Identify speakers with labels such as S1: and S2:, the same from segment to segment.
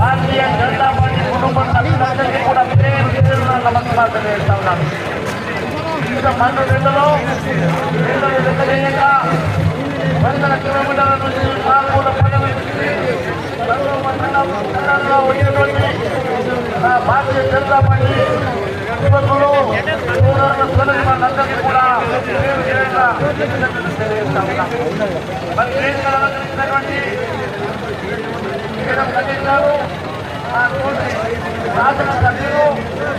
S1: Bharatiya Janata party కుటుంబ సభ్యులందరికీ కూడా పేరు పేరున నమస్కారం తెలియజేస్తా ఉన్నాను. ఇంత రెండులో వందల కిలోమీటర్ల నుంచి మారుమూల మండలంలో ఆ భారతీయ జనతా పార్టీ యువకులు సోదరులందరికీ కూడా పేరు పేరున తెలియజేస్తా ఉన్నాను. మరి వేదికలు అలంకరించినటువంటి గారు ఆ తోటి శాసన సభ్యులు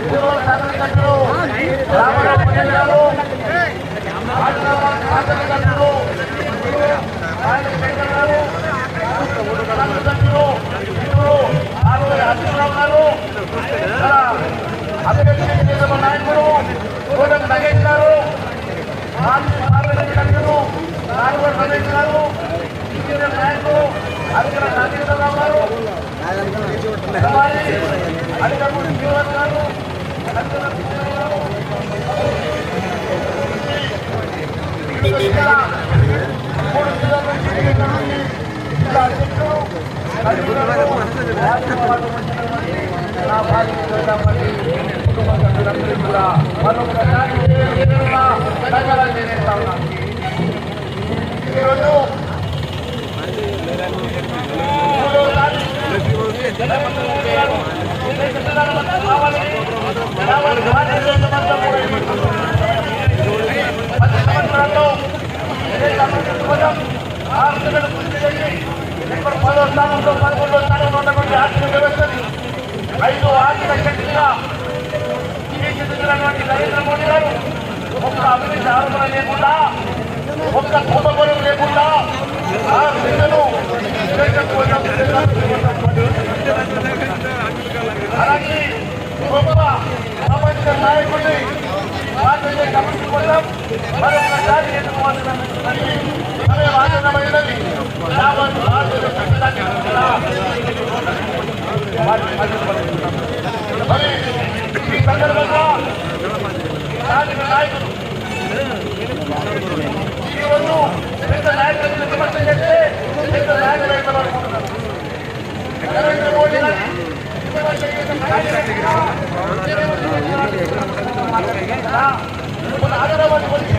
S1: పూర్వ శాసన సభ్యులు రామరావు పటేల్ గారు ఆదిలాబాద్ శాసన సభ్యులు ఆయన శంకర్ గారు శాసన సభ్యులు మిత్రులు ఆరువరి అర్జునరావు గారు మన అభివృద్ధి నిగమ నాయకుడు కోటం నగేష్ గారు మాజీ పార్లమెంట్ సభ్యులు నాలుగోడు రమేష్ గారు ఇంజనీర్ నాయకులు అధికార నాగేశ్వరరావు గారు కుమారి అధికారులు శ్రీనివాస్ గారు అధికార శ్రీనివాస్ గారు ఇక్కడ మూడు జిల్లాల నుంచి జిల్లా నుంచి జిల్లా అధ్యక్షులు నలుగురు రాష్ట్రసభకు వచ్చినటువంటి నా భారతీయ కుటుంబ సభ్యులందరూ కూడా మరొకసారి ఒక్క అవినీతి లేకుండా ఒక్క కుంభకోణం లేకుండా ఆ బిడ్డను అలాగే గొప్ప ప్రపంచ నాయకుడిని భారతీయ కమిటీ కోసం మరొకసారి ఎన్నుకోవాల్సినటువంటి యావత్ భారతీయ మరి ఈ సందర్భంగా నాయకుడు ఈరోజు పెద్ద నాయకులను విమర్శ చేస్తే పెద్ద నాయకులు ఎంతవరకుంటున్నారు నరేంద్ర మోడీ గారి విమర్శ మన హైదరాబాద్ వచ్చి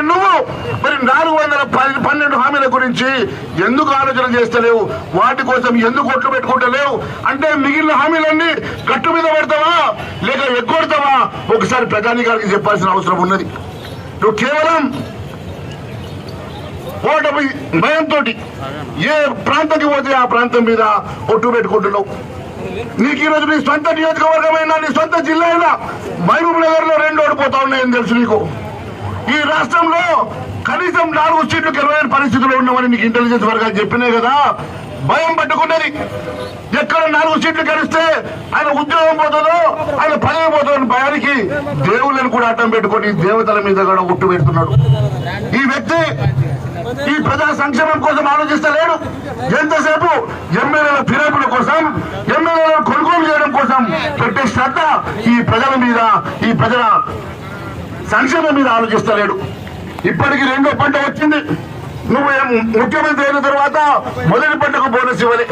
S1: మరి నువ్వు?
S2: మరి నాలుగు వందల పన్నెండు హామీల గురించి ఎందుకు ఆలోచన చేస్తలేవు? వాటి కోసం ఎందుకు ఒట్లు పెట్టుకుంటలేవు? అంటే మిగిలిన హామీలన్నీ గట్టు మీద పెడతావా? లేక ఎగ్గొడతావా? ఒకసారి ప్రధానికారికి చెప్పాల్సిన అవసరం ఉన్నది. నువ్వు కేవలం ఓటమి భయంతో ఏ ప్రాంతంకి పోతే ఆ ప్రాంతం మీద ఒట్టు పెట్టుకుంటున్నావు? నీకు ఈరోజు నీ సొంత నియోజకవర్గమైనా నీ సొంత జిల్లా అయినా మహబూబ్ నగర్లో రెండు ఓడిపోతా ఉన్నాయని తెలుసు నీకు. ఈ రాష్ట్రంలో కనీసం నాలుగు సీట్లు గెలవలేని పరిస్థితుల్లో ఉన్నామని నీకు ఇంటెలిజెన్స్ వర్గాలు చెప్పినాయి కదా? భయం పట్టుకున్నది. ఎక్కడ నాలుగు సీట్లు గెలిస్తే ఆయన ఉద్యోగం పోతుందో ఆయన పదవి పోతుందని భయానికి దేవుళ్ళని కూడా అడ్డం పెట్టుకొని దేవతల మీద కూడా ఉట్టు పెడుతున్నాడు. ఈ వ్యక్తి ఈ ప్రజా సంక్షేమం కోసం ఆలోచిస్తలేడు. ఎంతసేపు ఎమ్మెల్యేల ఫిరాయింపుల కోసం ఎమ్మెల్యేలను కొనుగోలు చేయడం కోసం పెట్టే శ్రద్ధ ఈ ప్రజల మీద ఈ ప్రజల సంక్షేమం మీద ఆలోచిస్తలేడు. ఇప్పటికి రెండో పంట వచ్చింది. నువ్వు ముఖ్యమంత్రి అయిన తర్వాత మొదటి పంటకు బోనస్ ఇవ్వాలి.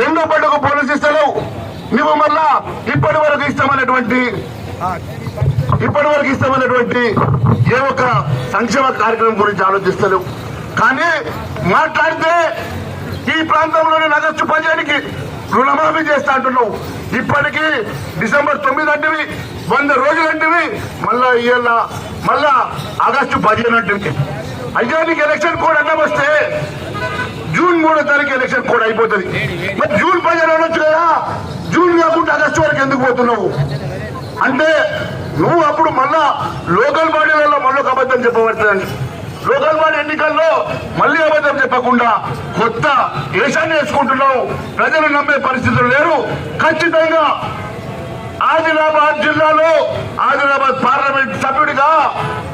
S2: రెండో పంటకు బోనస్ ఇస్తలేవు. నువ్వు మళ్ళా ఇప్పటి వరకు ఇస్తామనేటువంటి
S1: ఇప్పటి వరకు ఇస్తామనేటువంటి ఏ ఒక్క సంక్షేమ కార్యక్రమం గురించి ఆలోచిస్తలేవు. కానీ మాట్లాడితే ఈ ప్రాంతంలోని నగస్టు పదిహేనికి రుణమాఫీ చేస్తా అంటున్నావు. ఇప్పటికీ డిసెంబర్ తొమ్మిది అంటివి వంద రోజులు అంటివి మళ్ళా ఇవాళ మళ్ళా ఆగస్టు పదిహేను అంటివి. అయ్యా నీకు ఎలక్షన్ కోడ్ అడ్డం వస్తే జూన్ మూడో తారీఖు ఎలక్షన్ కోడ్ అయిపోతుంది. మరి జూన్ పదిహేను అనొచ్చు కదా. జూన్ కాకుండా ఆగస్టు వరకు ఎందుకు పోతున్నావు? అంటే నువ్వు అప్పుడు మళ్ళా లోకల్ బాడీలలో మళ్ళీ ఒక అబద్ధం చెప్పబడుతుందండి. లోకల్ బాడీ ఎన్నికల్లో మళ్ళీ అబద్ధం చెప్పకుండా కొత్త వేషాన్ని వేసుకుంటున్నావు. ప్రజలు నమ్మే పరిస్థితులు లేరు. ఖచ్చితంగా ఆదిలాబాద్ జిల్లాలో ఆదిలాబాద్ పార్లమెంట్ సభ్యుడిగా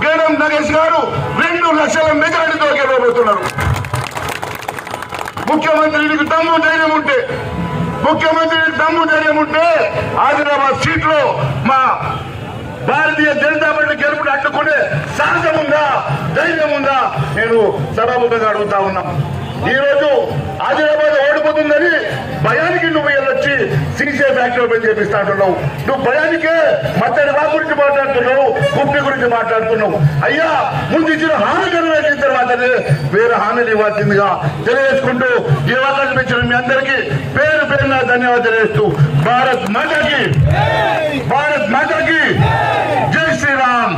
S1: గేడం నగేష్ గారు రెండు లక్షల మెజారిటీతో గెలవబోతున్నారు ముఖ్యమంత్రికి దమ్ము ధైర్యం ఉంటే ముఖ్యమంత్రికి దమ్ము ధైర్యం ఉంటే ఆదిలాబాద్ సీట్లో మా భారతీయ జనతా పార్టీ గెలుపుని అడ్డుకునే సాహసం ఉందా ధైర్యం ఉందా నేను సభాముఖంగా అడుగుతా ఉన్నా ఈ రోజు ఆదిలాబాద్ ఓడిపోతుందని భయానికి నువ్వు వెళ్ళొచ్చి సీసీఐ బ్యాంక్లో చేపిస్తాంటున్నావు నువ్వు భయానికే మత్తడి బా గురించి మాట్లాడుతున్నావు కుప్పి గురించి మాట్లాడుతున్నావు. అయ్యా ముందు ఇచ్చిన హామీ నెరవేర్చిన తర్వాతనే వేరే హామీలు ఇవ్వాల్సిందిగా తెలియజేసుకుంటూ ఈ అవకాశం మీ అందరికీ పేరు పేరున ధన్యవాదాలు తెలియజేస్తూ భారత్ మాతాకి భారత్ మాతాకి జై శ్రీరామ్.